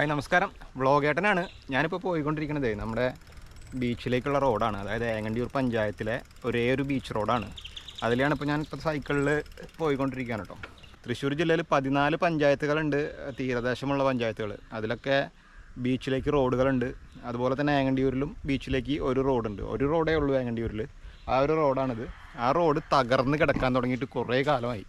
Hi നമസ്കാരം. വ്ളോഗേട്ടനാണ്. ഞാനിപ്പോൾ പോയിക്കൊണ്ടിരിക്കുന്നത് നമ്മുടെ ബീച്ചിലേക്കുള്ള റോഡാണ്. അതായത് ഏങ്ങണ്ടിയൂർ പഞ്ചായത്തിലെ ഒരേ ഒരു ബീച്ച് റോഡാണ് അതിലാണ് ഇപ്പോൾ ഞാൻ ഇപ്പോൾ സൈക്കിളിൽ പോയിക്കൊണ്ടിരിക്കുകയാണ് കേട്ടോ തൃശ്ശൂർ ജില്ലയിൽ പതിനാല് പഞ്ചായത്തുകളുണ്ട്. തീരദേശമുള്ള പഞ്ചായത്തുകൾ അതിലൊക്കെ ബീച്ചിലേക്ക് റോഡുകളുണ്ട് അതുപോലെ തന്നെ ഏങ്ങണ്ടിയൂരിലും ബീച്ചിലേക്ക് ഒരു റോഡുണ്ട് ഒരു റോഡേ ഉള്ളൂ ഏങ്ങണ്ടിയൂരിൽ ആ ഒരു റോഡാണിത് ആ റോഡ് തകർന്ന് കിടക്കാൻ തുടങ്ങിയിട്ട് കുറേ കാലമായി.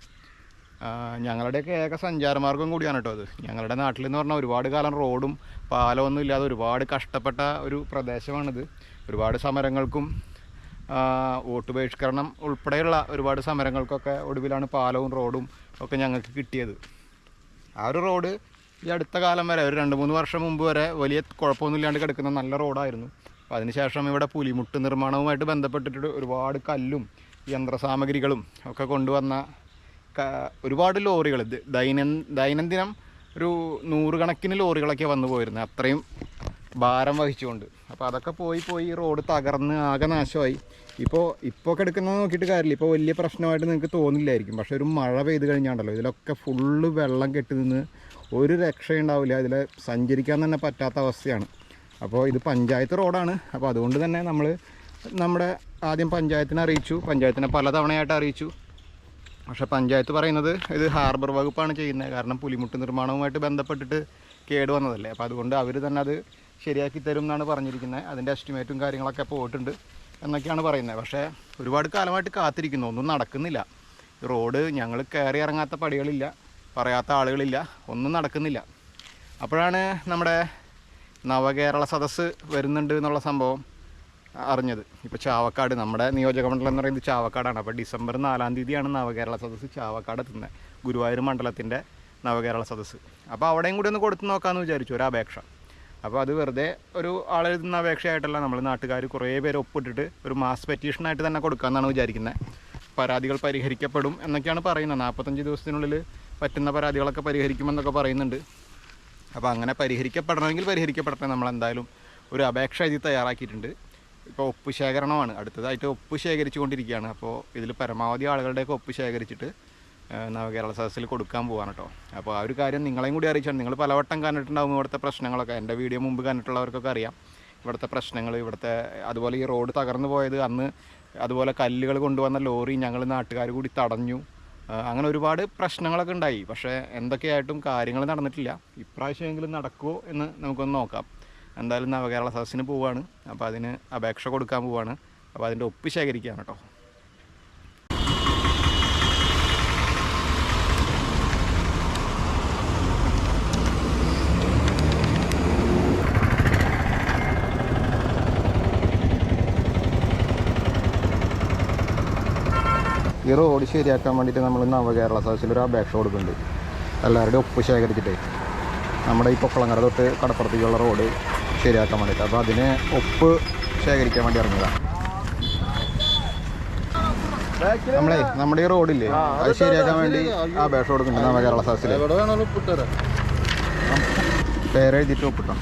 ഞങ്ങളുടെയൊക്കെ ഏക സഞ്ചാരമാർഗം കൂടിയാണ് കേട്ടോ അത്. ഞങ്ങളുടെ നാട്ടിൽ എന്ന് പറഞ്ഞാൽ ഒരുപാട് കാലം റോഡും പാലമൊന്നും ഇല്ലാതെ ഒരുപാട് കഷ്ടപ്പെട്ട ഒരു പ്രദേശമാണിത്. ഒരുപാട് സമരങ്ങൾക്കും വോട്ട് ബഹിഷ്കരണം ഉൾപ്പെടെയുള്ള ഒരുപാട് സമരങ്ങൾക്കൊക്കെ ഒടുവിലാണ് പാലവും റോഡും ഒക്കെ ഞങ്ങൾക്ക് കിട്ടിയത്. ആ ഒരു റോഡ് ഈ അടുത്ത കാലം വരെ ഒരു രണ്ട് മൂന്ന് വർഷം മുമ്പ് വരെ വലിയ കുഴപ്പമൊന്നുമില്ലാണ്ട് കിടക്കുന്ന നല്ല റോഡായിരുന്നു. അപ്പോൾ അതിനുശേഷം ഇവിടെ പുലിമുട്ട് നിർമ്മാണവുമായിട്ട് ബന്ധപ്പെട്ടിട്ട് ഒരുപാട് കല്ലും യന്ത്രസാമഗ്രികളും ഒക്കെ കൊണ്ടുവന്ന ഒരുപാട് ലോറികൾ ദൈനം ദൈനംദിനം ഒരു നൂറുകണക്കിന് ലോറികളൊക്കെ വന്നു പോയിരുന്നത് അത്രയും ഭാരം വഹിച്ചുകൊണ്ട്. അപ്പോൾ അതൊക്കെ പോയി പോയി റോഡ് തകർന്ന് ആകെ നാശമായി. ഇപ്പോൾ ഇപ്പോൾ കിടക്കുന്നത് നോക്കിയിട്ട് കാര്യമില്ല. ഇപ്പോൾ വലിയ പ്രശ്നമായിട്ട് നിങ്ങൾക്ക് തോന്നില്ലായിരിക്കും. പക്ഷേ ഒരു മഴ പെയ്ത് കഴിഞ്ഞാണ്ടല്ലോ ഇതിലൊക്കെ ഫുള്ള് വെള്ളം കെട്ടി നിന്ന് ഒരു രക്ഷയുണ്ടാവില്ല. ഇതിൽ സഞ്ചരിക്കാൻ തന്നെ പറ്റാത്ത അവസ്ഥയാണ്. അപ്പോൾ ഇത് പഞ്ചായത്ത് റോഡാണ്. അപ്പോൾ അതുകൊണ്ട് തന്നെ നമ്മൾ നമ്മുടെ ആദ്യം പഞ്ചായത്തിനെ അറിയിച്ചു. പഞ്ചായത്തിനെ പലതവണയായിട്ട് അറിയിച്ചു. പക്ഷേ പഞ്ചായത്ത് പറയുന്നത് ഇത് ഹാർബർ വകുപ്പാണ് ചെയ്യുന്നത്. കാരണം പുലിമുട്ട് നിർമ്മാണവുമായിട്ട് ബന്ധപ്പെട്ടിട്ട് കേട് വന്നതല്ലേ. അപ്പോൾ അതുകൊണ്ട് അവർ തന്നെ അത് ശരിയാക്കി തരും എന്നാണ് പറഞ്ഞിരിക്കുന്നത്. അതിന്റെ എസ്റ്റിമേറ്റും കാര്യങ്ങളൊക്കെ പോയിട്ടുണ്ട് എന്നൊക്കെയാണ് പറയുന്നത്. പക്ഷേ ഒരുപാട് കാലമായിട്ട് കാത്തിരിക്കുന്നു. ഒന്നും നടക്കുന്നില്ല. റോഡ് ഞങ്ങൾ കയറി ഇറങ്ങാത്ത പടികളില്ല. പറയാത്ത ആളുകളില്ല. ഒന്നും നടക്കുന്നില്ല. അപ്പോഴാണ് നമ്മുടെ നവകേരള സദസ്സ് വരുന്നുണ്ട് എന്നുള്ള സംഭവം. അറിഞ്ഞത്. ഇപ്പോൾ ചാവക്കാട് നമ്മുടെ നിയോജക മണ്ഡലം എന്ന് പറയുന്നത് ചാവക്കാടാണ്. അപ്പോൾ ഡിസംബർ നാലാം തീയതിയാണ് നവകേരള സദസ്സ് ചാവക്കാട് എത്തുന്നത് ഗുരുവായൂർ മണ്ഡലത്തിന്റെ നവകേരള സദസ്സ്. അപ്പോൾ അവിടെയും കൂടി ഒന്ന് കൊടുത്തു നോക്കാമെന്ന് വിചാരിച്ചു ഒരു അപേക്ഷ. അപ്പോൾ അത് വെറുതെ ഒരു ആളെഴുതുന്ന അപേക്ഷയായിട്ടല്ല നമ്മൾ നാട്ടുകാർ കുറേ പേര് ഒപ്പിട്ടിട്ട് ഒരു മാസ് പെറ്റീഷനായിട്ട് തന്നെ കൊടുക്കാമെന്നാണ് വിചാരിക്കുന്നത് പരാതികൾ പരിഹരിക്കപ്പെടും എന്നൊക്കെയാണ് പറയുന്നത് നാൽപ്പത്തഞ്ച് ദിവസത്തിനുള്ളിൽ പറ്റുന്ന പരാതികളൊക്കെ പരിഹരിക്കുമെന്നൊക്കെ പറയുന്നുണ്ട്. അപ്പോൾ അങ്ങനെ പരിഹരിക്കപ്പെടണമെങ്കിൽ പരിഹരിക്കപ്പെടട്ടെ. നമ്മൾ എന്തായാലും ഒരു അപേക്ഷ എഴുതി തയ്യാറാക്കിയിട്ടുണ്ട്. ഇപ്പോൾ ഒപ്പ് ശേഖരണമാണ്. അടുത്തതായിട്ട് ഒപ്പ് ശേഖരിച്ചു കൊണ്ടിരിക്കുകയാണ് അപ്പോൾ ഇതിൽ പരമാവധി ആളുകളുടെയൊക്കെ ഒപ്പ് ശേഖരിച്ചിട്ട് നവകേരള സദസ്സിൽ കൊടുക്കാൻ പോവാണ് കേട്ടോ അപ്പോൾ ആ ഒരു കാര്യം നിങ്ങളെയും കൂടി അറിയിച്ചാണ്. നിങ്ങൾ പലവട്ടം കണ്ടിട്ടുണ്ടാവും ഇവിടുത്തെ പ്രശ്നങ്ങളൊക്കെ. എന്റെ വീഡിയോ മുമ്പ് കണ്ടിട്ടുള്ളവർക്കൊക്കെ അറിയാം. ഇവിടുത്തെ പ്രശ്നങ്ങൾ ഇവിടുത്തെ അതുപോലെ ഈ റോഡ് തകർന്നു പോയത് അന്ന് അതുപോലെ കല്ലുകൾ കൊണ്ടുവന്ന ലോറി ഞങ്ങൾ നാട്ടുകാർ കൂടി തടഞ്ഞു. അങ്ങനെ ഒരുപാട് പ്രശ്നങ്ങളൊക്കെ ഉണ്ടായി. പക്ഷേ എന്തൊക്കെയായിട്ടും കാര്യങ്ങൾ നടന്നിട്ടില്ല. ഇപ്രാവശ്യമെങ്കിലും നടക്കുമോ എന്ന് നമുക്കൊന്ന് നോക്കാം. എന്തായാലും നവകേരള സദസ്സിന് പോവുകയാണ് അപ്പോൾ അതിന് അപേക്ഷ കൊടുക്കാൻ പോവുകയാണ് അപ്പോൾ അതിന്റെ ഒപ്പ് ശേഖരിക്കുകയാണ് കേട്ടോ. ഈ റോഡ് ശരിയാക്കാൻ വേണ്ടിയിട്ട് നമ്മൾ നവകേരള സദസ്സിൽ ഒരു അപേക്ഷ കൊടുക്കുന്നുണ്ട്. എല്ലാവരുടെയും ഒപ്പ് ശേഖരിച്ചിട്ടേ. നമ്മുടെ ഈ പൊക്കളങ്ങര തൊട്ട് കടപ്പുറത്തേക്കുള്ള റോഡ് ശരിയാക്കാൻ വേണ്ടിയിട്ട് അപ്പോൾ അതിന് ഒപ്പ് ശേഖരിക്കാൻ വേണ്ടി ഇറങ്ങിയതാണ് നമ്മളെ നമ്മുടെ ഈ റോഡില്ലേ അത് ശരിയാക്കാൻ വേണ്ടി അപേക്ഷ കൊടുക്കുന്നുണ്ട് നമ്മുടെ കേരള ഇപ്പിട്ടുതരാം പേരെഴുതിയിട്ട് ഒപ്പിട്ടോ.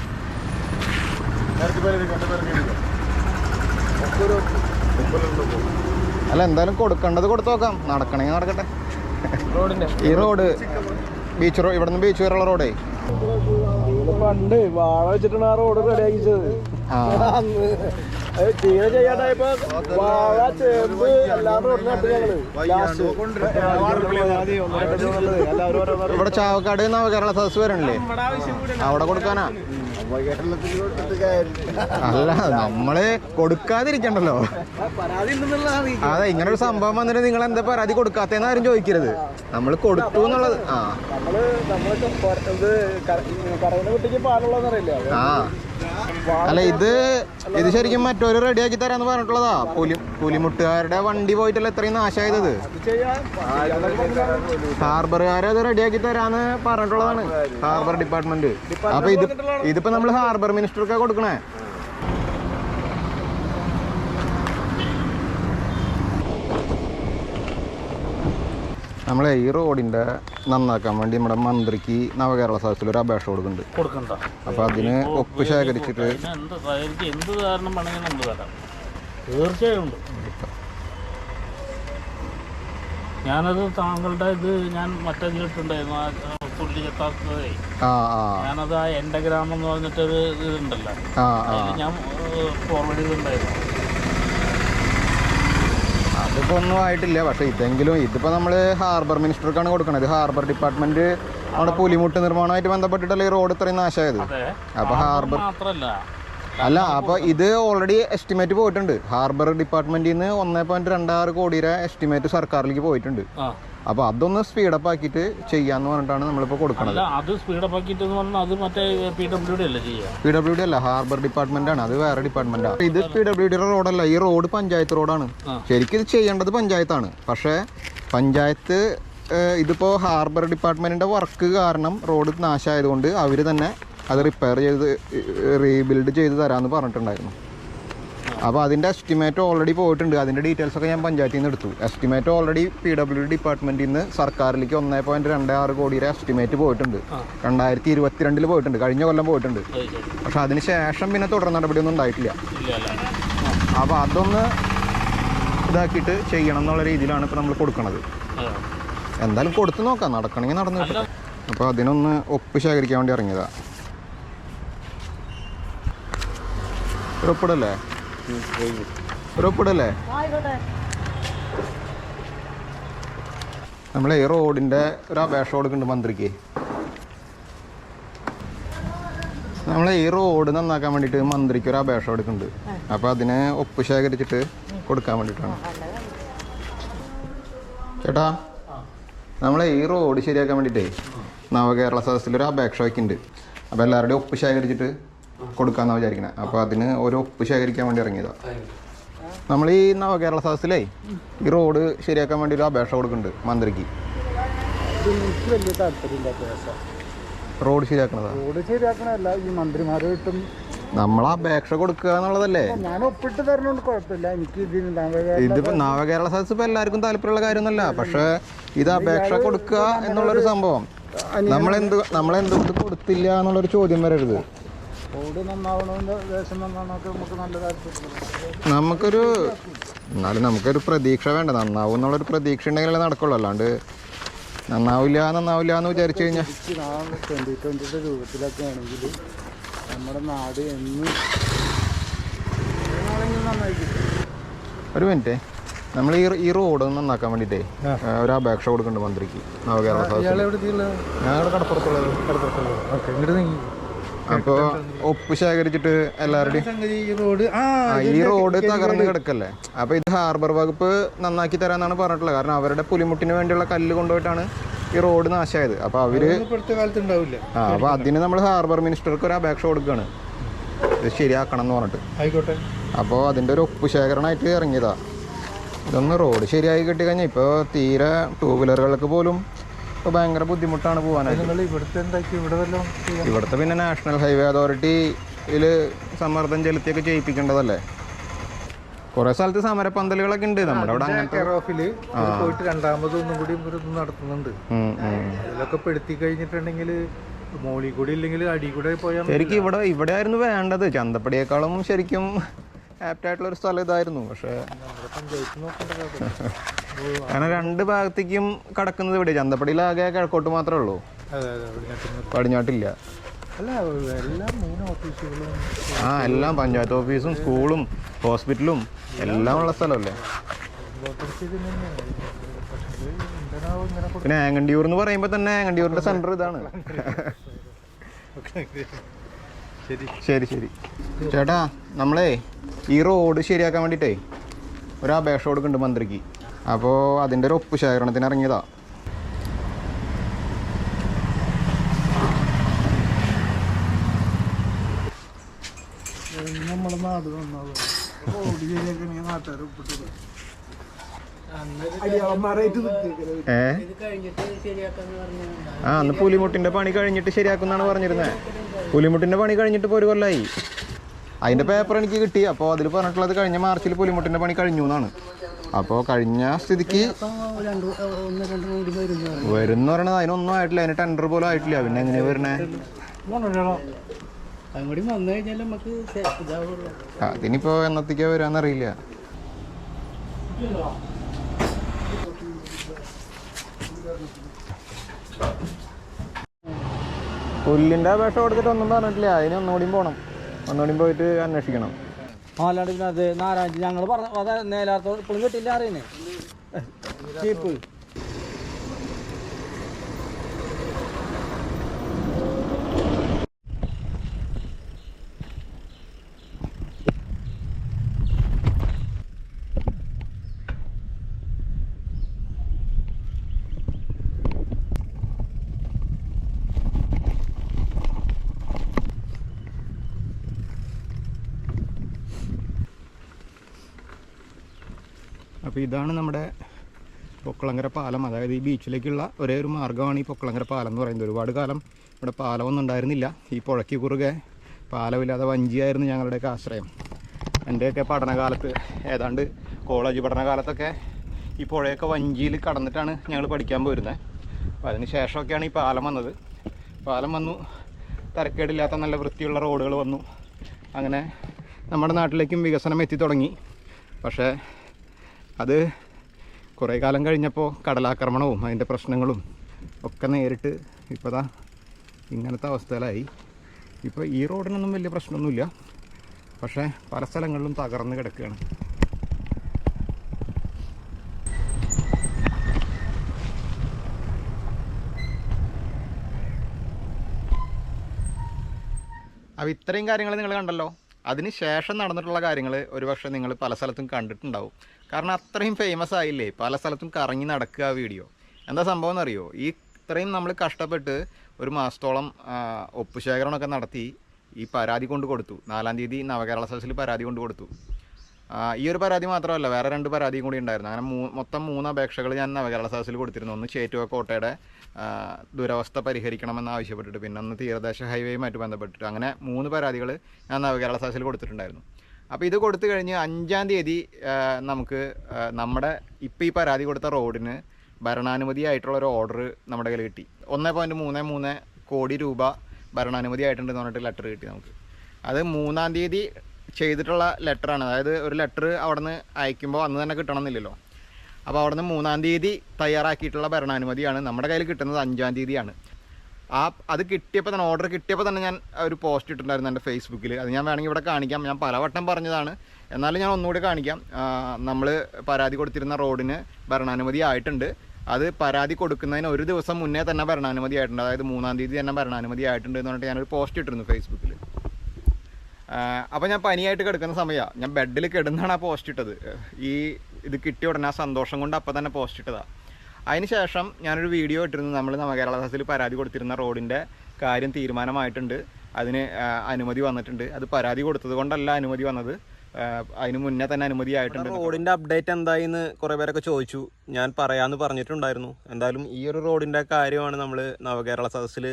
അല്ല എന്തായാലും കൊടുക്കേണ്ടത് കൊടുത്തു നോക്കാം. നടക്കണമെങ്കിൽ നടക്കട്ടെ. ഈ റോഡ് ബീച്ച് റോ ഇവിടുന്ന് ബീച്ച് വരെയുള്ള റോഡേ. പണ്ട് വാഴ വെച്ചിട്ടാണ് ആ റോഡ് റെഡിയാക്കിച്ചത്. ആ. അന്ന് അത് തീരെ ചെയ്യാണ്ടായപ്പോ വാഴ ചേമ്പ് എല്ലാ റോഡിലും നട്ടു ഞങ്ങൾ. ഇവിടെ ചാവക്കാട് നവകേരള സദസ് വരണില്ലേ? അവിടെ കൊടുക്കാനാ? അല്ല നമ്മൾ കൊടുക്കാതിരിക്കണ്ടല്ലോ. അതെ ഇങ്ങനെ ഒരു സംഭവം വന്നിട്ട് നിങ്ങൾ എന്താ പരാതി കൊടുക്കാത്തേന്ന് ആരും ചോദിക്കരുത്. നമ്മൾ കൊടുത്തു എന്നുള്ളത് ആ. ആ. അല്ല ഇത് ഇത് ശരിക്കും മറ്റൊരു റെഡിയാക്കി തരാന്ന് പറഞ്ഞിട്ടുള്ളതാ. പുലി പുലിമുട്ടുകാരുടെ വണ്ടി പോയിട്ടല്ല ഇത്രയും നാശമായത് ഹാർബറുകാരെ അത് റെഡിയാക്കി തരാന്ന് പറഞ്ഞിട്ടുള്ളതാണ്. Harbour department. അപ്പൊ ഇത് ഇതിപ്പോ നമ്മൾ ഹാർബർ മിനിസ്റ്റർക്കാ കൊടുക്കണേ. നമ്മളെ ഈ റോഡിന്റെ നന്നാക്കാൻ വേണ്ടി നമ്മുടെ മന്ത്രിക്ക് നവകേരള സദസ്സിൽ ഒരു അപേക്ഷ കൊടുക്കുന്നുണ്ട്. കൊടുക്കണ്ട. അപ്പൊ അതിന് ഒപ്പ് ശേഖരിച്ചിട്ട് എന്ത്? എന്ത് കാരണം വേണമെങ്കിൽ നമ്മൾ തരാം. തീർച്ചയായും. ഉണ്ട് ഞാനത് താങ്കളുടെ ഇത് ഞാൻ ആ പുല്ല് ചെത്താത്തതേ. ആ ഞാനത് ആ എന്റെ ഗ്രാമം എന്ന് പറഞ്ഞിട്ടൊരു ഇതുണ്ടല്ലോ ഞാൻ ഫോർവേഡ് ചെയ്തിട്ടുണ്ടായിരുന്നു. അതിപ്പോ ഒന്നും ആയിട്ടില്ല. പക്ഷേ ഇതെങ്കിലും ഇതിപ്പോൾ നമ്മൾ ഹാർബർ മിനിസ്റ്റർക്കാണ് കൊടുക്കുന്നത് ഹാർബർ ഡിപ്പാർട്ട്മെന്റ് അവിടെ പുലിമുട്ട് നിർമ്മാണമായിട്ട് ബന്ധപ്പെട്ടിട്ടല്ലേ ഈ റോഡ് ഇത്രയും നാശമായത് അതെ. അപ്പൊ ഹാർബർ അല്ല അപ്പോൾ ഇത് ഓൾറെഡി എസ്റ്റിമേറ്റ് പോയിട്ടുണ്ട്. ഹാർബർ ഡിപ്പാർട്ട്മെന്റിൽ നിന്ന് ഒന്നേ പോയിന്റ് രണ്ടാറ് കോടിയുടെ എസ്റ്റിമേറ്റ് സർക്കാരിലേക്ക് പോയിട്ടുണ്ട്. ആ അപ്പൊ അതൊന്ന് സ്പീഡപ്പ് ആക്കിയിട്ട് ചെയ്യാന്ന് പറഞ്ഞിട്ടാണ് നമ്മളിപ്പോ കൊടുക്കുന്നത് അല്ല അത് സ്പീഡപ്പ് ആക്കിയിട്ട് എന്ന് പറഞ്ഞാൽ അത് മറ്റേ പി ഡബ്ല്യു ഡി അല്ലേ ചെയ്യുക പി ഡബ്ല്യു ഡി അല്ല ഹാർബർ ഡിപ്പാർട്ട്മെന്റ് ആണ്. അത് വേറെ ഡിപ്പാർട്ട്മെന്റാണ് ഇത് പി ഡബ്ല്യു ഡിയുടെ റോഡല്ല ഈ റോഡ് പഞ്ചായത്ത് റോഡാണ് ശരിക്കും ഇത് ചെയ്യേണ്ടത് പഞ്ചായത്താണ്. പക്ഷേ പഞ്ചായത്ത് ഇതിപ്പോ ഹാർബർ ഡിപ്പാർട്ട്മെന്റിന്റെ വർക്ക് കാരണം റോഡ് നാശമായതുകൊണ്ട് അവർ തന്നെ അത് റിപ്പയർ ചെയ്ത് റീബിൽഡ് ചെയ്ത് തരാമെന്ന് പറഞ്ഞിട്ടുണ്ടായിരുന്നു. അപ്പോൾ അതിന്റെ എസ്റ്റിമേറ്റ് ഓൾറെഡി പോയിട്ടുണ്ട്. അതിന്റെ ഡീറ്റെയിൽസ് ഒക്കെ ഞാൻ പഞ്ചായത്തിൽ നിന്ന് എടുത്തു എസ്റ്റിമേറ്റ് ഓൾറെഡി പി ഡബ്ല്യു ഡിപ്പാർട്ട്മെന്റിൽ നിന്ന് സർക്കാരിലേക്ക് ഒന്നേ പോയിന്റ് രണ്ട് ആറ് കോടിയുടെ എസ്റ്റിമേറ്റ് പോയിട്ടുണ്ട്. രണ്ടായിരത്തി ഇരുപത്തിരണ്ടിൽ പോയിട്ടുണ്ട്. കഴിഞ്ഞ കൊല്ലം പോയിട്ടുണ്ട്. പക്ഷേ അതിന് ശേഷം പിന്നെ തുടർ നടപടിയൊന്നും ഉണ്ടായിട്ടില്ല. അപ്പോൾ അതൊന്ന് ഇതാക്കിയിട്ട് ചെയ്യണം എന്നുള്ള രീതിയിലാണ് ഇപ്പോൾ നമ്മൾ കൊടുക്കുന്നത് എന്തായാലും കൊടുത്ത് നോക്കാം. നടക്കണമെങ്കിൽ നടന്നു കിട്ടും. അപ്പോൾ അതിനൊന്ന് ഒപ്പ് ശേഖരിക്കാൻ വേണ്ടി ഇറങ്ങിയതാണ് ഒപ്പിടല്ലേ ഒരു ഒപ്പിടല്ലേ നമ്മളെ ഈ റോഡിന്റെ ഒരു അപേക്ഷ കൊടുക്കുന്നുണ്ട് മന്ത്രിക്ക്. നമ്മളെ ഈ റോഡ് നന്നാക്കാൻ വേണ്ടിയിട്ട് മന്ത്രിക്ക് ഒരു അപേക്ഷ കൊടുക്കുന്നുണ്ട്. അപ്പോൾ അതിനെ ഒപ്പ് ശേഖരിച്ചിട്ട് കൊടുക്കാൻ വേണ്ടിയിട്ടാണ്. ചേട്ടാ നമ്മളെ ഈ റോഡ് ശരിയാക്കാൻ വേണ്ടിയിട്ടേ നവകേരള സദസ്സിൽ ഒരു അപേക്ഷ വയ്ക്കുന്നുണ്ട്. അപ്പോൾ എല്ലാവരുടെയും ഒപ്പ് ശേഖരിച്ചിട്ട് കൊടുക്കാമെന്നാണ് വിചാരിക്കണേ. അപ്പോൾ അതിന് ഒരു ഒപ്പ് ശേഖരിക്കാൻ വേണ്ടി ഇറങ്ങിയതാ. നമ്മൾ ഈ നവകേരള സദസ്സിലേ ഈ റോഡ് ശരിയാക്കാൻ വേണ്ടി ഒരു അപേക്ഷ കൊടുക്കുന്നുണ്ട് മന്ത്രിക്ക്. റോഡ് ശരിയാക്കണതാ. റോഡ് ശരിയാക്കണല്ല ഈ മന്ത്രിമാരായിട്ടും നമ്മൾ അപേക്ഷ കൊടുക്കുക എന്നുള്ളതല്ലേ? ഞാൻ ഒപ്പിട്ട് തരണോണ്ട് കുഴപ്പമില്ല. എനിക്ക് ഇതിപ്പോ നവകേരള സദസ് ഇപ്പൊ എല്ലാവർക്കും താല്പര്യമുള്ള കാര്യമൊന്നുമല്ല. പക്ഷെ ഇത് അപേക്ഷ കൊടുക്കുക എന്നുള്ളൊരു സംഭവം. നമ്മളെന്ത് നമ്മളെന്തുകൊണ്ട് കൊടുത്തില്ല എന്നുള്ളൊരു ചോദ്യം വരരുത്. റോഡ് നന്നാവണമെന്ന് ദേശം നന്നാവണമൊക്കെ നമുക്ക് നല്ല താല്പര്യം നമുക്കൊരു എന്നാലും നമുക്കൊരു പ്രതീക്ഷ വേണ്ട. നന്നാവും എന്നുള്ളൊരു പ്രതീക്ഷ ഉണ്ടെങ്കിലേ നടക്കുള്ളൂ. അല്ലാണ്ട് നന്നാവില്ല നന്നാവില്ല എന്ന് വിചാരിച്ചു കഴിഞ്ഞാൽ ട്വന്റി ട്വന്റിയുടെ രൂപത്തിലൊക്കെ ആണെങ്കിൽ നമ്മുടെ നാട് എന്ന് ഒരു മിനിറ്റ്. നമ്മൾ ഈ ഈ റോഡ് ഒന്ന് നന്നാക്കാൻ വേണ്ടിയിട്ടേ ഒരു അപേക്ഷ കൊടുക്കുന്നുണ്ട് മന്ത്രിക്ക് നവകേരള ഞങ്ങളുടെ കടപ്പുറത്തുള്ളത്. കടപ്പുറത്തുള്ളത്. ഓക്കെ ഇങ്ങോട്ട് നീങ്ങി. അപ്പോൾ ഒപ്പ് ശേഖരിച്ചിട്ട് എല്ലാവരുടെയും ഈ റോഡ്? ആ ഈ റോഡ് തകർന്ന് കിടക്കല്ലേ? അപ്പൊ ഇത് ഹാർബർ വകുപ്പ് നന്നാക്കി തരാന്നാണ് പറഞ്ഞിട്ടുള്ളത്. കാരണം അവരുടെ പുലിമുട്ടിന് വേണ്ടിയുള്ള കല്ല് കൊണ്ടുപോയിട്ടാണ് ഈ റോഡ് നാശമായത്. അപ്പൊ അവർ ഇപ്പോഴത്തെ കാലത്ത് ഉണ്ടാവില്ല ആ അപ്പൊ അതിന് നമ്മൾ ഹാർബർ മിനിസ്റ്റർക്ക് ഒരു അപേക്ഷ കൊടുക്കുകയാണ് ഇത് ശരിയാക്കണം എന്ന് പറഞ്ഞിട്ട്. ആയിക്കോട്ടെ. അപ്പോൾ അതിന്റെ ഒരു ഒപ്പ് ശേഖരണമായിട്ട് ഇറങ്ങിയതാ. ഇതൊന്ന് റോഡ് ശരിയായി കിട്ടി കഴിഞ്ഞാൽ ഇപ്പോൾ തീരെ ടൂ വീലറുകൾക്ക് പോലും ഇപ്പോൾ ഭയങ്കര ബുദ്ധിമുട്ടാണ് പോകാനായിട്ട് ഇവിടുത്തെ പിന്നെ നാഷണൽ ഹൈവേ അതോറിറ്റിയിൽ സമ്മർദ്ദം ചെലുത്തിയൊക്കെ ചെയ്യിപ്പിക്കേണ്ടതല്ലേ? കുറെ സ്ഥലത്ത് സമരപ്പന്തലുകളൊക്കെ ഉണ്ട്. നമ്മുടെ അവിടെ അങ്ങനത്തെ പോയിട്ട് രണ്ടാമത് ഒന്നും കൂടി നടത്തുന്നുണ്ട്. ഉം. പെടുത്തി കഴിഞ്ഞിട്ടുണ്ടെങ്കിൽ മോളിൽ കൂടി ഇല്ലെങ്കിൽ അടി കൂടെ പോയാൽ ശരിക്കും ഇവിടെ ഇവിടെ ആയിരുന്നു വേണ്ടത്. ചന്തപ്പടിയേക്കാളും ശരിക്കും ആപ്റ്റായിട്ടുള്ള ഒരു സ്ഥലം ഇതായിരുന്നു. പക്ഷേ പഞ്ചായത്ത് നോക്കേണ്ട കാര്യം. കാരണം രണ്ട് ഭാഗത്തേക്കും കടക്കുന്നത് ഇവിടെ. ചന്തപ്പടിയിലാകെ കിഴക്കോട്ട് മാത്രമേ ഉള്ളൂ. പടിഞ്ഞാട്ടില്ല. ആ എല്ലാം പഞ്ചായത്ത് ഓഫീസും സ്കൂളും ഹോസ്പിറ്റലും എല്ലാം ഉള്ള സ്ഥലമല്ലേ? പിന്നെ ആങ്ങണ്ടിയൂർ എന്ന് പറയുമ്പോൾ തന്നെ ആങ്ങണ്ടിയൂരിന്റെ സെന്റർ ഇതാണ്. ശരി. ശരി ശരി. ചേട്ടാ നമ്മളേ ഈ റോഡ് ശരിയാക്കാൻ വേണ്ടിയിട്ടേ ഒരു അപേക്ഷ കൊടുക്കുന്നുണ്ട് മന്ത്രിക്ക്. അപ്പോൾ അതിന്റെ ഒരു ഒപ്പ് ശേഖരണത്തിന് ഇറങ്ങിയതാണ് നാട് നന്നാവും നാട്ടുകാർ ഒപ്പിട്ടത് ഏ? ആ അന്ന് പുലിമുട്ടിന്റെ പണി കഴിഞ്ഞിട്ട് ശരിയാക്കുന്നാണ് പറഞ്ഞിരുന്നത് പുലിമുട്ടിന്റെ പണി കഴിഞ്ഞിട്ട് ഇപ്പോൾ ഒരു കൊല്ലായി. അതിന്റെ പേപ്പർ എനിക്ക് കിട്ടി. അപ്പോൾ അതിൽ പറഞ്ഞിട്ടുള്ളത് കഴിഞ്ഞ മാർച്ചിൽ പുലിമുട്ടിന്റെ പണി കഴിഞ്ഞു എന്നാണ്. അപ്പോൾ കഴിഞ്ഞ സ്ഥിതിക്ക് വരുന്ന പറയണത് അതിനൊന്നും ആയിട്ടില്ല. അതിന് ടെൻഡർ പോലും ആയിട്ടില്ല. പിന്നെ എങ്ങനെയാ വരണേ? അതിനിപ്പോ എന്നത്തേക്കാ വരാന്നറിയില്ല. പുല്ലിന്റെ അപേക്ഷ കൊടുത്തിട്ട് ഒന്നും പറഞ്ഞിട്ടില്ല. അതിന് ഒന്നുകൂടിയും പോകണം ഒന്നുകൂടിയും പോയിട്ട് അന്വേഷിക്കണം. അല്ലാണ്ട് പിന്നെ അത് നാരായണ ഞങ്ങൾ പറഞ്ഞ അതാ നേലാത്തോട് ഇപ്പോഴും കിട്ടില്ല അറിയുന്നേ. ചീപ്പ് അപ്പോൾ ഇതാണ് നമ്മുടെ പൊക്കുളങ്കര പാലം. അതായത് ഈ ബീച്ചിലേക്കുള്ള ഒരേ ഒരു മാർഗമാണ് ഈ പൊക്കുളങ്കര പാലം എന്ന് പറയുന്നത്. ഒരുപാട് കാലം ഇവിടെ പാലമൊന്നും ഉണ്ടായിരുന്നില്ല. ഈ പുഴയ്ക്ക് കുറുകെ പാലമില്ലാതെ വഞ്ചിയായിരുന്നു ഞങ്ങളുടെയൊക്കെ ആശ്രയം. എന്റെയൊക്കെ പഠനകാലത്ത് ഏതാണ്ട് കോളേജ് പഠനകാലത്തൊക്കെ ഈ പുഴയൊക്കെ വഞ്ചിയിൽ കടന്നിട്ടാണ് ഞങ്ങൾ പഠിക്കാൻ പോയിരുന്നത് അപ്പോൾ അതിന് ശേഷമൊക്കെയാണ് ഈ പാലം വന്നത്. പാലം വന്നു തരക്കേടില്ലാത്ത നല്ല വൃത്തിയുള്ള റോഡുകൾ വന്നു. അങ്ങനെ നമ്മുടെ നാട്ടിലേക്കും വികസനം എത്തി തുടങ്ങി. പക്ഷേ അത് കുറേ കാലം കഴിഞ്ഞപ്പോൾ കടലാക്രമണവും അതിന്റെ പ്രശ്നങ്ങളും ഒക്കെ നേരിട്ട് ഇപ്പോൾ ഇങ്ങനത്തെ അവസ്ഥയിലായി. ഇപ്പോൾ ഈ റോഡിനൊന്നും വലിയ പ്രശ്നമൊന്നുമില്ല. പക്ഷേ പല സ്ഥലങ്ങളിലും തകർന്ന് കിടക്കുകയാണ്. അപ്പോൾ ഇത്രയും കാര്യങ്ങൾ നിങ്ങൾ കണ്ടല്ലോ? അതിന് ശേഷം നടന്നിട്ടുള്ള കാര്യങ്ങൾ ഒരുപക്ഷെ നിങ്ങൾ പല സ്ഥലത്തും കണ്ടിട്ടുണ്ടാവും. കാരണം അത്രയും ഫേമസ് ആയില്ലേ? പല സ്ഥലത്തും കറങ്ങി നടക്കുക വീഡിയോ എന്താ സംഭവം എന്നറിയോ? ഈ ഇത്രയും നമ്മൾ കഷ്ടപ്പെട്ട് ഒരു മാസത്തോളം ഒപ്പുശേഖരണമൊക്കെ നടത്തി ഈ പരാതി കൊണ്ട് കൊടുത്തു. നാലാം തീയതി നവകേരള സദസ്സിൽ പരാതി കൊണ്ട് കൊടുത്തു. ഈ ഒരു പരാതി മാത്രമല്ല വേറെ രണ്ട് പരാതിയും കൂടി ഉണ്ടായിരുന്നു. അങ്ങനെ മൊത്തം മൂന്ന് അപേക്ഷകൾ ഞാൻ നവകേരള സദസ്സിൽ കൊടുത്തിരുന്നു. ഒന്ന് ചേറ്റുവ കോട്ടയുടെ ദുരവസ്ഥ പരിഹരിക്കണമെന്ന് ആവശ്യപ്പെട്ടിട്ട് പിന്നെ ഒന്ന് തീരദേശ ഹൈവേയുമായിട്ട് ബന്ധപ്പെട്ടിട്ട്. അങ്ങനെ മൂന്ന് പരാതികൾ ഞാൻ നവകേരള സദസ്സിൽ കൊടുത്തിട്ടുണ്ടായിരുന്നു. അപ്പോൾ ഇത് കൊടുത്തു കഴിഞ്ഞ് അഞ്ചാം തീയതി നമുക്ക് നമ്മുടെ ഇപ്പോൾ ഈ പരാതി കൊടുത്ത റോഡിന് ഭരണാനുമതി ആയിട്ടുള്ള ഒരു ഓർഡർ നമ്മുടെ കയ്യിൽ കിട്ടി. ഒന്ന് പോയിന്റ് മൂന്ന് മൂന്ന് കോടി രൂപ ഭരണാനുമതി ആയിട്ടുണ്ടെന്ന് പറഞ്ഞിട്ട് ലെറ്റർ കിട്ടി നമുക്ക്. അത് മൂന്നാം തീയതി ചെയ്തിട്ടുള്ള ലെറ്ററാണ്. അതായത് ഒരു ലെറ്റർ അവിടെ നിന്ന് അയക്കുമ്പോൾ അന്ന് തന്നെ കിട്ടണമെന്നില്ലല്ലോ. അപ്പോൾ അവിടെ നിന്ന് മൂന്നാം തീയതി തയ്യാറാക്കിയിട്ടുള്ള ഭരണാനുമതിയാണ് നമ്മുടെ കയ്യിൽ കിട്ടുന്നത് അഞ്ചാം തീയതിയാണ്. ആ അത് കിട്ടിയപ്പോൾ തന്നെ ഓർഡർ കിട്ടിയപ്പോൾ തന്നെ ഞാൻ ഒരു പോസ്റ്റ് ഇട്ടിട്ടുണ്ടായിരുന്നു എന്റെ ഫേസ്ബുക്കിൽ അത് ഞാൻ വേണമെങ്കിൽ ഇവിടെ കാണിക്കാം. ഞാൻ പലവട്ടം പറഞ്ഞതാണ്. എന്നാലും ഞാൻ ഒന്നുകൂടി കാണിക്കാം. നമ്മൾ പരാതി കൊടുത്തിരുന്ന റോഡിന് ഭരണാനുമതി ആയിട്ടുണ്ട്. അത് പരാതി കൊടുക്കുന്നതിന് ഒരു ദിവസം മുന്നേ തന്നെ ഭരണാനുമതി ആയിട്ടുണ്ട്. അതായത് മൂന്നാം തീയതി തന്നെ ഭരണാനുമതി ആയിട്ടുണ്ട് എന്ന് പറഞ്ഞിട്ട് ഞാനൊരു പോസ്റ്റ് ഇട്ടിരുന്നു ഫേസ്ബുക്കിൽ അപ്പോൾ ഞാൻ പനിയായിട്ട് കിടക്കുന്ന സമയമാണ് ഞാൻ ബെഡിൽ കിടന്നാണ് ആ പോസ്റ്റ് ഇട്ടത്. ഈ ഇത് കിട്ടിയ ഉടനെ ആ സന്തോഷം കൊണ്ട് അപ്പം തന്നെ പോസ്റ്റ് ഇട്ടതാണ് അതിന് ശേഷം ഞാനൊരു വീഡിയോ ഇട്ടിരുന്നു. നമ്മൾ നവകേരള കേരളദാസിൽ പരാതി കൊടുത്തിരുന്ന റോഡിന്റെ കാര്യം തീരുമാനമായിട്ടുണ്ട്. അതിന് അനുമതി വന്നിട്ടുണ്ട്. അത് പരാതി കൊടുത്തത് കൊണ്ടല്ല അനുമതി വന്നത്. അതിന് മുന്നേ തന്നെ അനുമതി ആയിട്ടുണ്ട്. റോഡിന്റെ അപ്ഡേറ്റ് എന്തായിന്ന് കുറേ പേരൊക്കെ ചോദിച്ചു. ഞാൻ പറയാന്ന് പറഞ്ഞിട്ടുണ്ടായിരുന്നു. എന്തായാലും ഈ ഒരു റോഡിന്റെ കാര്യമാണ് നമ്മൾ നവകേരള സദസ്സിൽ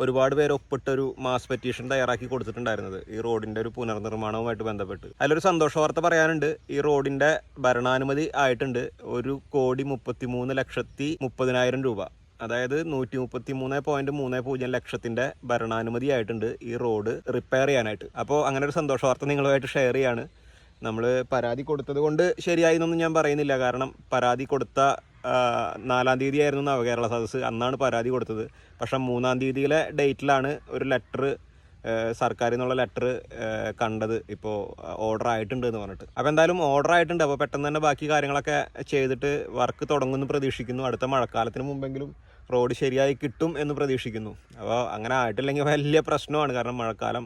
ഒരുപാട് പേര് ഒപ്പിട്ടൊരു മാസ് പെറ്റീഷൻ തയ്യാറാക്കി കൊടുത്തിട്ടുണ്ടായിരുന്നത്. ഈ റോഡിന്റെ ഒരു പുനർനിർമ്മാണവുമായിട്ട് ബന്ധപ്പെട്ട്. അതിലൊരു സന്തോഷ വാർത്ത പറയാനുണ്ട്. ഈ റോഡിന്റെ ഭരണാനുമതി ആയിട്ടുണ്ട്. ഒരു കോടി മുപ്പത്തിമൂന്ന് ലക്ഷത്തി മുപ്പതിനായിരം രൂപ. അതായത് നൂറ്റി മുപ്പത്തി മൂന്ന് പോയിന്റ് മൂന്ന് പൂജ്യം ലക്ഷത്തിന്റെ ഭരണാനുമതി ആയിട്ടുണ്ട് ഈ റോഡ് റിപ്പയർ ചെയ്യാനായിട്ട്. അപ്പോൾ അങ്ങനെ ഒരു സന്തോഷ വാർത്ത നിങ്ങളുമായിട്ട് ഷെയർ ചെയ്യാണ്. നമ്മൾ പരാതി കൊടുത്തത് കൊണ്ട് ശരിയായി എന്നൊന്നും ഞാൻ പറയുന്നില്ല. കാരണം പരാതി കൊടുത്ത നാലാം തീയതി ആയിരുന്നു നവകേരള സദസ്സ്. അന്നാണ് പരാതി കൊടുത്തത്. പക്ഷേ മൂന്നാം തീയതിയിലെ ഡേറ്റിലാണ് ഒരു ലെറ്റർ സർക്കാരിൽ നിന്നുള്ള ലെറ്റർ കണ്ടത്. ഇപ്പോൾ ഓർഡർ ആയിട്ടുണ്ട് എന്ന് പറഞ്ഞിട്ട്. അപ്പോൾ എന്തായാലും ഓർഡർ ആയിട്ടുണ്ട്. അപ്പോൾ പെട്ടെന്ന് തന്നെ ബാക്കി കാര്യങ്ങളൊക്കെ ചെയ്തിട്ട് വർക്ക് തുടങ്ങുമെന്ന് പ്രതീക്ഷിക്കുന്നു. അടുത്ത മഴക്കാലത്തിന് മുമ്പെങ്കിലും റോഡ് ശരിയായി കിട്ടും എന്ന് പ്രതീക്ഷിക്കുന്നു. അപ്പോൾ അങ്ങനെ ആയിട്ടില്ലെങ്കിൽ വലിയ പ്രശ്നമാണ്. കാരണം മഴക്കാലം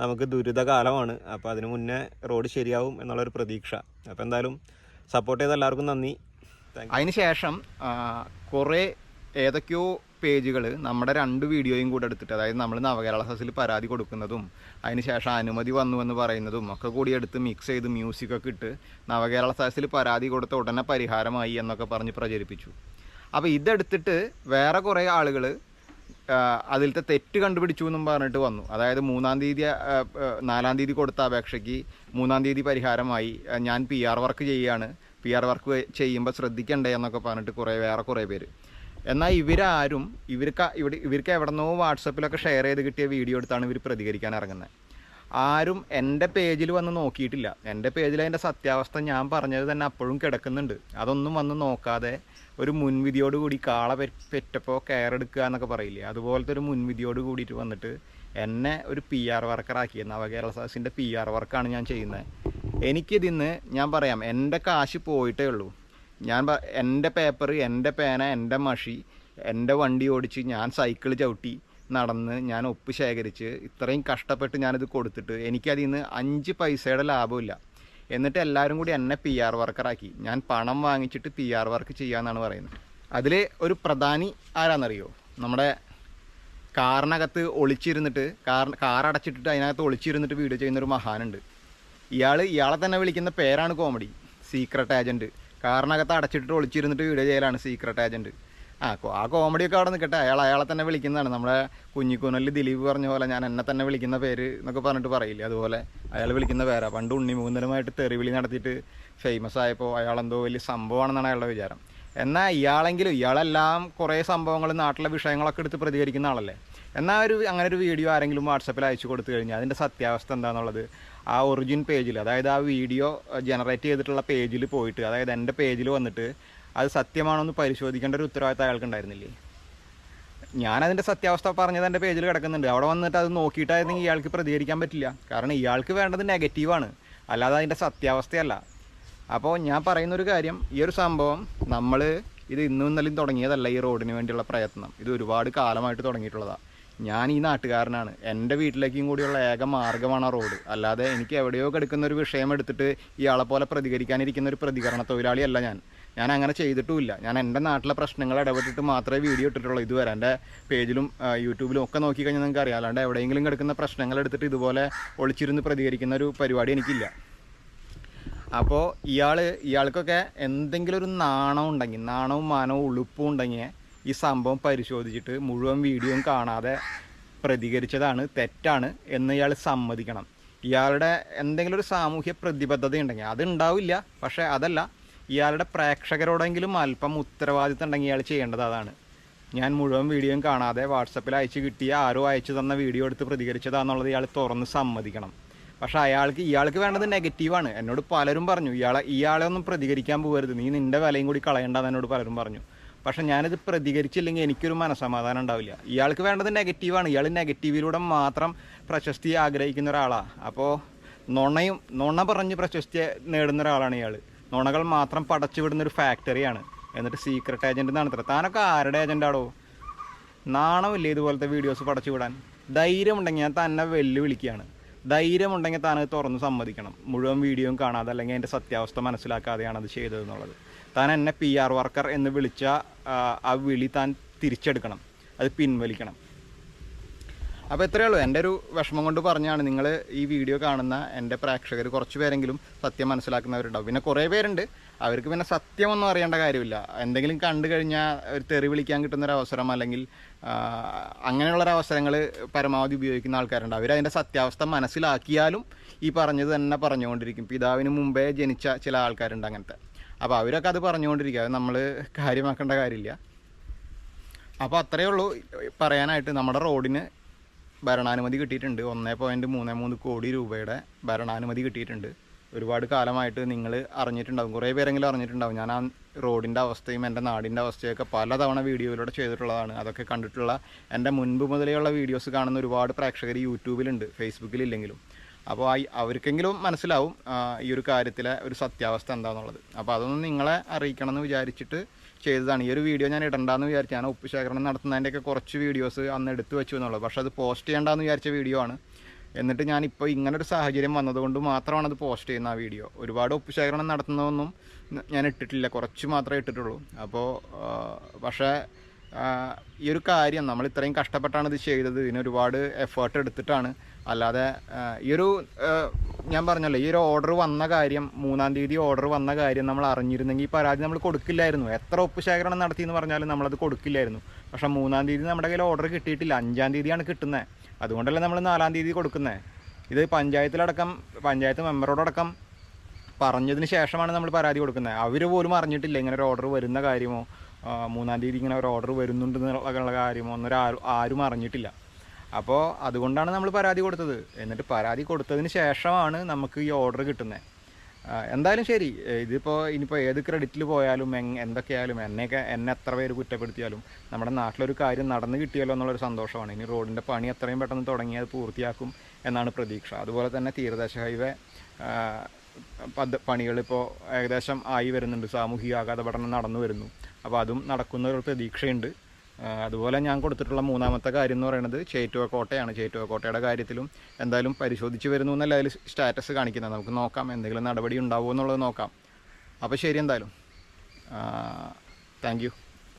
നമുക്ക് ദുരിതകാലമാണ്. അപ്പോൾ അതിനു മുന്നേ റോഡ് ശരിയാവും എന്നുള്ളൊരു പ്രതീക്ഷ. അപ്പോൾ എന്തായാലും സപ്പോർട്ട് ചെയ്ത എല്ലാവർക്കും നന്ദി. താങ്ക് അതിന് ശേഷം കുറേ ഏതൊക്കെയോ പേജുകൾ നമ്മുടെ രണ്ട് വീഡിയോയും കൂടെ എടുത്തിട്ട് അതായത് നമ്മൾ നവകേരള സസിൽ പരാതി കൊടുക്കുന്നതും അതിനുശേഷം അനുമതി വന്നു എന്ന് പറയുന്നതും ഒക്കെ കൂടി എടുത്ത് മിക്സ് ചെയ്ത് മ്യൂസിക് ഒക്കെ ഇട്ട് നവകേരള സദസ്സിൽ പരാതി കൊടുത്ത ഉടനെ പരിഹാരമായി എന്നൊക്കെ പറഞ്ഞ് പ്രചരിപ്പിച്ചു. അപ്പോൾ ഇതെടുത്തിട്ട് വേറെ കുറേ ആളുകൾ അതിലത്തെ തെറ്റ് കണ്ടുപിടിച്ചു എന്നും പറഞ്ഞിട്ട് വന്നു. അതായത് മൂന്നാം തീയതി നാലാം തീയതി കൊടുത്ത അപേക്ഷയ്ക്ക് മൂന്നാം തീയതി പരിഹാരമായി ഞാൻ പി ആർ വർക്ക് ചെയ്യുകയാണ് പി ആർ വർക്ക് ചെയ്യുമ്പോൾ ശ്രദ്ധിക്കണ്ടേ എന്നൊക്കെ പറഞ്ഞിട്ട് കുറേ വേറെ കുറേ പേര്. എന്നാൽ ഇവരാരും ഇവർക്ക് ഇവിടെ ഇവർക്ക് എവിടെന്നോ വാട്സപ്പിലൊക്കെ ഷെയർ ചെയ്ത് കിട്ടിയ വീഡിയോ എടുത്താണ് ഇവർ പ്രതികരിക്കാൻ ഇറങ്ങുന്നത് ആരും എന്റെ പേജിൽ വന്ന് നോക്കിയിട്ടില്ല. എന്റെ പേജിൽ അതിന്റെ സത്യാവസ്ഥ ഞാൻ പറഞ്ഞത് തന്നെ അപ്പോഴും കിടക്കുന്നുണ്ട്. അതൊന്നും വന്ന് നോക്കാതെ ഒരു മുൻവിധിയോട് കൂടി കാള പെറ്റപ്പോൾ കെയർ എടുക്കുക എന്നൊക്കെ പറയില്ലേ? അതുപോലത്തെ ഒരു മുൻവിധിയോട് കൂടിയിട്ട് വന്നിട്ട് എന്നെ ഒരു പി ആർ വർക്കറാക്കി നവകേരള സദസ്സിന്റെ പി ആർ വർക്കാണ് ഞാൻ ചെയ്യുന്നത് എനിക്കിതിന്ന് ഞാൻ പറയാം എന്റെ കാശ് പോയിട്ടേ ഉള്ളൂ. ഞാൻ എന്റെ പേപ്പർ എന്റെ പേന എന്റെ മഷി എന്റെ വണ്ടി ഓടിച്ച് ഞാൻ സൈക്കിൾ ചവിട്ടി നടന്ന് ഞാൻ ഒപ്പ് ശേഖരിച്ച് ഇത്രയും കഷ്ടപ്പെട്ട് ഞാനിത് കൊടുത്തിട്ട് എനിക്കതിൽ നിന്ന് അഞ്ച് പൈസയുടെ ലാഭമില്ല. എന്നിട്ട് എല്ലാവരും കൂടി എന്നെ പി ആർ വർക്കറാക്കി ഞാൻ പണം വാങ്ങിച്ചിട്ട് പി ആർ വർക്ക് ചെയ്യാമെന്നാണ് പറയുന്നത്. അതിൽ ഒരു പ്രധാനി ആരാണെന്നറിയോ നമ്മുടെ കാറിനകത്ത് ഒളിച്ചിരുന്നിട്ട് കാർ കാർ അടച്ചിട്ടിട്ട് അതിനകത്ത് ഒളിച്ചിരുന്നിട്ട് വീഡിയോ ചെയ്യുന്നൊരു മഹാനുണ്ട്. ഇയാൾ ഇയാളെ തന്നെ വിളിക്കുന്ന പേരാണ് കോമഡി സീക്രട്ട് ഏജന്റ് കാറിനകത്ത് അടച്ചിട്ടിട്ട് ഒളിച്ചിരുന്നിട്ട് വീഡിയോ ചെയ്യലാണ് സീക്രട്ട് ഏജന്റ് ആ ആ കോമഡിയൊക്കെ അവിടെ നിൽക്കട്ടെ അയാൾ അയാളെ തന്നെ വിളിക്കുന്നതാണ്. നമ്മുടെ കുഞ്ഞിക്കൂനലിൽ ദിലീപ് പറഞ്ഞ പോലെ ഞാൻ എന്നെ തന്നെ വിളിക്കുന്ന പേര് എന്നൊക്കെ പറഞ്ഞിട്ട് പറയില്ലേ? അതുപോലെ അയാൾ വിളിക്കുന്ന പേരാ. പണ്ട് ഉണ്ണിമുകുന്ദനുമായിട്ട് തെറിവിളി നടത്തിയിട്ട് ഫേമസ് ആയപ്പോൾ അയാളെന്തോ വലിയ സംഭവമാണെന്നാണ് അയാളുടെ വിചാരം. എന്നാൽ ഇയാളെങ്കിലും ഇയാളെല്ലാം കുറേ സംഭവങ്ങൾ നാട്ടിലെ വിഷയങ്ങളൊക്കെ എടുത്ത് പ്രതികരിക്കുന്ന ആളല്ലേ? എന്നാൽ ഒരു അങ്ങനെ ഒരു വീഡിയോ ആരെങ്കിലും വാട്സപ്പിൽ അയച്ചു കൊടുത്തു കഴിഞ്ഞാൽ അതിന്റെ സത്യാവസ്ഥ എന്താണെന്നുള്ളത് ആ ഒറിജിൻ പേജിൽ അതായത് ആ വീഡിയോ ജനറേറ്റ് ചെയ്തിട്ടുള്ള പേജിൽ പോയിട്ട് അതായത് എന്റെ പേജിൽ വന്നിട്ട് അത് സത്യമാണോ എന്ന് പരിശോധിക്കേണ്ട ഒരു ഉത്തരവാദിത്തം അയാൾക്ക് ഉണ്ടായിരുന്നില്ലേ? ഞാനതിന്റെ സത്യാവസ്ഥ പറഞ്ഞത് എന്റെ പേജിൽ കിടക്കുന്നുണ്ട്. അവിടെ വന്നിട്ട് അത് നോക്കിയിട്ടായിരുന്നെങ്കിൽ ഇയാൾക്ക് പ്രതികരിക്കാൻ പറ്റില്ല. കാരണം ഇയാൾക്ക് വേണ്ടത് നെഗറ്റീവാണ്. അല്ലാതെ അതിന്റെ സത്യാവസ്ഥയല്ല. അപ്പോൾ ഞാൻ പറയുന്നൊരു കാര്യം ഈ ഒരു സംഭവം നമ്മൾ ഇത് ഇന്നും ഇന്നലെയും തുടങ്ങിയതല്ല ഈ റോഡിന് വേണ്ടിയുള്ള പ്രയത്നം. ഇത് ഒരുപാട് കാലമായിട്ട് തുടങ്ങിയിട്ടുള്ളതാണ് ഞാൻ ഈ നാട്ടുകാരനാണ്. എന്റെ വീട്ടിലേക്കും കൂടിയുള്ള ഏക മാർഗമാണ് ആ റോഡ്. അല്ലാതെ എനിക്ക് എവിടെയോ കിടക്കുന്ന ഒരു വിഷയം എടുത്തിട്ട് ഇയാളെ പോലെ പ്രതികരിക്കാനിരിക്കുന്ന ഒരു പ്രതികരണ തൊഴിലാളിയല്ല ഞാൻ. ഞാൻ അങ്ങനെ ചെയ്തിട്ടുമില്ല. ഞാൻ എന്റെ നാട്ടിലെ പ്രശ്നങ്ങൾ ഇടപെട്ടിട്ട് മാത്രമേ വീഡിയോ ഇട്ടിട്ടുള്ളൂ ഇതുവരെ. എന്റെ പേജിലും യൂട്യൂബിലും ഒക്കെ നോക്കിക്കഴിഞ്ഞാൽ നിങ്ങൾക്ക് അറിയാം അല്ലാണ്ട് എവിടെയെങ്കിലും കിടക്കുന്ന പ്രശ്നങ്ങൾ എടുത്തിട്ട് ഇതുപോലെ ഒളിച്ചിരുന്ന് പ്രതികരിക്കുന്ന ഒരു പരിപാടി എനിക്കില്ല. അപ്പോൾ ഇയാൾ ഇയാൾക്കൊക്കെ എന്തെങ്കിലും ഒരു നാണം ഉണ്ടെങ്കിൽ നാണവും മാനവും ഉളുപ്പും ഉണ്ടെങ്കിൽ ഈ സംഭവം പരിശോധിച്ചിട്ട് മുഴുവൻ വീഡിയോയും കാണാതെ പ്രതികരിച്ചതാണ് തെറ്റാണ് എന്ന് ഇയാൾ സമ്മതിക്കണം. ഇയാളുടെ എന്തെങ്കിലും ഒരു സാമൂഹ്യ പ്രതിബദ്ധത ഉണ്ടെങ്കിൽ അതുണ്ടാവില്ല പക്ഷേ അതല്ല ഇയാളുടെ പ്രേക്ഷകരോടെങ്കിലും അല്പം ഉത്തരവാദിത്തം ഉണ്ടെങ്കിൽ ഇയാൾ ചെയ്യേണ്ടത് അതാണ്. ഞാൻ മുഴുവൻ വീഡിയോയും കാണാതെ വാട്സപ്പിൽ അയച്ചു കിട്ടിയ ആരോ അയച്ചു തന്ന വീഡിയോ എടുത്ത് പ്രതികരിച്ചതാണെന്നുള്ളത് ഇയാൾ തുറന്ന് സമ്മതിക്കണം. പക്ഷെ അയാൾക്ക് ഇയാൾക്ക് വേണ്ടത് നെഗറ്റീവാണ് എന്നോട് പലരും പറഞ്ഞു ഇയാളെ ഇയാളെ ഒന്നും പ്രതികരിക്കാൻ പോകരുത്. നീ നിന്റെ വിലയും കൂടി കളയണ്ടെന്ന് എന്നോട് പലരും പറഞ്ഞു. പക്ഷെ ഞാനിത് പ്രതികരിച്ചില്ലെങ്കിൽ എനിക്കൊരു മനസ്സമാധാനം ഉണ്ടാവില്ല. ഇയാൾക്ക് വേണ്ടത് നെഗറ്റീവാണ് ഇയാൾ നെഗറ്റീവിലൂടെ മാത്രം പ്രശസ്തി ആഗ്രഹിക്കുന്ന ഒരാളാണ് അപ്പോൾ നുണയും നുണ പറഞ്ഞ് പ്രശസ്തി നേടുന്ന ഒരാളാണ് ഇയാൾ. നുണകൾ മാത്രം പടച്ചുവിടുന്ന ഒരു ഫാക്ടറിയാണ് എന്നിട്ട് സീക്രട്ട് ഏജന്റ് എന്നാണ് ഇത്ര. താനൊക്കെ ആരുടെ ഏജന്റാടോ നാണമില്ലേ ഇതുപോലത്തെ വീഡിയോസ് പടച്ചുവിടാൻ ധൈര്യമുണ്ടെങ്കിൽ ഞാൻ തന്നെ വെല്ലുവിളിക്കുകയാണ്. ധൈര്യമുണ്ടെങ്കിൽ താനത് തുറന്ന് സമ്മതിക്കണം. മുഴുവൻ വീഡിയോയും കാണാതെ അല്ലെങ്കിൽ അതിന്റെ സത്യാവസ്ഥ മനസ്സിലാക്കാതെയാണ് അത് ചെയ്തതെന്നുള്ളത്. താൻ എന്നെ പി ആർ വർക്കർ എന്ന് വിളിച്ച ആ, വിളി താൻ തിരിച്ചെടുക്കണം. അത് പിൻവലിക്കണം. അപ്പോൾ ഇത്രയേ ഉള്ളൂ. എന്റെ ഒരു വിഷമം കൊണ്ട് പറഞ്ഞാണ് നിങ്ങൾ ഈ വീഡിയോ കാണുന്ന എന്റെ പ്രേക്ഷകർ കുറച്ച് പേരെങ്കിലും സത്യം മനസ്സിലാക്കുന്നവരുണ്ടാവും. പിന്നെ കുറേ പേരുണ്ട്. അവർക്ക് പിന്നെ സത്യമൊന്നും അറിയേണ്ട കാര്യമില്ല. എന്തെങ്കിലും കണ്ടു കഴിഞ്ഞാൽ ഒരു തെറി വിളിക്കാൻ കിട്ടുന്ന ഒരു അവസരം അല്ലെങ്കിൽ ആ, അങ്ങനെയുള്ളൊരു അവസരങ്ങൾ പരമാവധി ഉപയോഗിക്കുന്ന ആൾക്കാരുണ്ട്. അവരതിന്റെ സത്യാവസ്ഥ മനസ്സിലാക്കിയാലും ഈ പറഞ്ഞത് തന്നെ പറഞ്ഞുകൊണ്ടിരിക്കും. പിതാവിന് മുമ്പേ ജനിച്ച ചില ആൾക്കാരുണ്ട് അങ്ങനത്തെ. അപ്പോൾ അവരൊക്കെ അത് പറഞ്ഞുകൊണ്ടിരിക്കുക അത് നമ്മൾ കാര്യമാക്കേണ്ട കാര്യമില്ല. അപ്പോൾ അത്രയേ ഉള്ളൂ പറയാനായിട്ട്. നമ്മുടെ റോഡിന് ഭരണാനുമതി കിട്ടിയിട്ടുണ്ട്. ഒന്നേ പോയിന്റ് മൂന്ന് മൂന്ന് കോടി രൂപയുടെ ഭരണാനുമതി കിട്ടിയിട്ടുണ്ട്. ഒരുപാട് കാലമായിട്ട് നിങ്ങൾ അറിഞ്ഞിട്ടുണ്ടാവും. കുറേ പേരെങ്കിലും അറിഞ്ഞിട്ടുണ്ടാവും. ഞാൻ ആ റോഡിന്റെ അവസ്ഥയും എന്റെ നാടിന്റെ അവസ്ഥയൊക്കെ പലതവണ വീഡിയോയിലൂടെ ചെയ്തിട്ടുള്ളതാണ്. അതൊക്കെ കണ്ടിട്ടുള്ള എന്റെ മുൻപ് മുതലെയുള്ള വീഡിയോസ് കാണുന്ന ഒരുപാട് പ്രേക്ഷകർ യൂട്യൂബിലുണ്ട് ഫേസ്ബുക്കിലില്ലെങ്കിലും. അപ്പോൾ ആ അവർക്കെങ്കിലും മനസ്സിലാവും ഈ ഒരു കാര്യത്തിലെ ഒരു സത്യാവസ്ഥ എന്താണെന്നുള്ളത് അപ്പോൾ അതൊന്നും നിങ്ങളെ അറിയിക്കണം എന്ന് വിചാരിച്ചിട്ട് ചെയ്തതാണ്. ഈ ഒരു വീഡിയോ ഞാൻ ഇടണ്ടെന്ന് വിചാരിച്ചു ഞാൻ ഉപ്പ് ശേഖരണം നടത്തുന്നതിന്റെയൊക്കെ കുറച്ച് വീഡിയോസ് അന്ന് എടുത്തു വെച്ചു എന്നുള്ളത്. പക്ഷേ അത് പോസ്റ്റ് ചെയ്യേണ്ടെന്ന് വിചാരിച്ച വീഡിയോ ആണ്. എന്നിട്ട് ഞാനിപ്പോൾ ഇങ്ങനൊരു സാഹചര്യം വന്നതുകൊണ്ട് മാത്രമാണ് അത് പോസ്റ്റ് ചെയ്യുന്ന ആ വീഡിയോ ഒരുപാട് ഉപ്പ് ശേഖരണം നടത്തുന്നതൊന്നും ഞാൻ ഇട്ടിട്ടില്ല. കുറച്ച് മാത്രമേ ഇട്ടിട്ടുള്ളൂ. അപ്പോൾ പക്ഷേ ഈ ഒരു കാര്യം നമ്മൾ ഇത്രയും കഷ്ടപ്പെട്ടാണ് ഇത് ചെയ്തത്. ഇതിന് ഒരുപാട് എഫേർട്ട് എടുത്തിട്ടാണ്. അല്ലാതെ ഈ ഒരു ഞാൻ പറഞ്ഞല്ലോ ഈ ഒരു ഓർഡർ വന്ന കാര്യം മൂന്നാം തീയതി ഓർഡർ വന്ന കാര്യം നമ്മൾ അറിഞ്ഞിരുന്നെങ്കിൽ ഈ പരാതി നമ്മൾ കൊടുക്കില്ലായിരുന്നു. എത്ര ഒപ്പ് ശേഖരണം എന്ന് പറഞ്ഞാലും നമ്മളത് കൊടുക്കില്ലായിരുന്നു. പക്ഷേ മൂന്നാം തീയതി നമ്മുടെ കയ്യിൽ ഓർഡർ കിട്ടിയിട്ടില്ല. അഞ്ചാം തീയതിയാണ് കിട്ടുന്നത് അതുകൊണ്ടല്ലേ നമ്മൾ നാലാം തീയതി കൊടുക്കുന്നത് ഇത് പഞ്ചായത്തിലടക്കം പഞ്ചായത്ത് മെമ്പറോടടക്കം പറഞ്ഞതിന് ശേഷമാണ് നമ്മൾ പരാതി കൊടുക്കുന്നത് അവർ പോലും അറിഞ്ഞിട്ടില്ല ഇങ്ങനെ ഒരു ഓർഡർ വരുന്ന കാര്യമോ മൂന്നാം തീയതി ഇങ്ങനെ ഒരു ഓർഡർ വരുന്നുണ്ടെന്നുള്ള കാര്യമോ ഒന്നും ആരും അറിഞ്ഞിട്ടില്ല. അപ്പോൾ അതുകൊണ്ടാണ് നമ്മൾ പരാതി കൊടുത്തത്. എന്നിട്ട് പരാതി കൊടുത്തതിന് ശേഷമാണ് നമുക്ക് ഈ ഓർഡർ കിട്ടുന്നത് എന്തായാലും ശരി. ഇതിപ്പോൾ ഇനിയിപ്പോൾ ഏത് ക്രെഡിറ്റിൽ പോയാലും എന്തൊക്കെയായാലും എന്നെയൊക്കെ എന്നെ എത്ര പേര് കുറ്റപ്പെടുത്തിയാലും നമ്മുടെ നാട്ടിലൊരു കാര്യം നടന്നു കിട്ടിയല്ലോ എന്നുള്ളൊരു സന്തോഷമാണ്. ഇനി റോഡിന്റെ പണി എത്രയും പെട്ടെന്ന് തുടങ്ങി അത് പൂർത്തിയാക്കും എന്നാണ് പ്രതീക്ഷ. അതുപോലെ തന്നെ തീരദേശ ഹൈവേ പദ്ധ പണികളിപ്പോൾ ഏകദേശം ആയി വരുന്നുണ്ട്. സാമൂഹിക ആഘാത പഠനം നടന്നു വരുന്നു. അപ്പോൾ അതും നടക്കുന്ന ഒരു പ്രതീക്ഷയുണ്ട്. അതുപോലെ ഞാൻ കൊടുത്തിട്ടുള്ള മൂന്നാമത്തെ കാര്യം എന്ന് പറയുന്നത് ചേറ്റുവ കോട്ടയാണ്. ചേറ്റുവ കോട്ടയുടെ കാര്യത്തിലും എന്തായാലും പരിശോധിച്ച് വരുന്നു എന്നല്ല അതിൽ സ്റ്റാറ്റസ് കാണിക്കുന്നത്. നമുക്ക് നോക്കാം എന്തെങ്കിലും നടപടി ഉണ്ടാവുമോ എന്നുള്ളത് നോക്കാം. അപ്പോൾ ശരി എന്തായാലും. താങ്ക്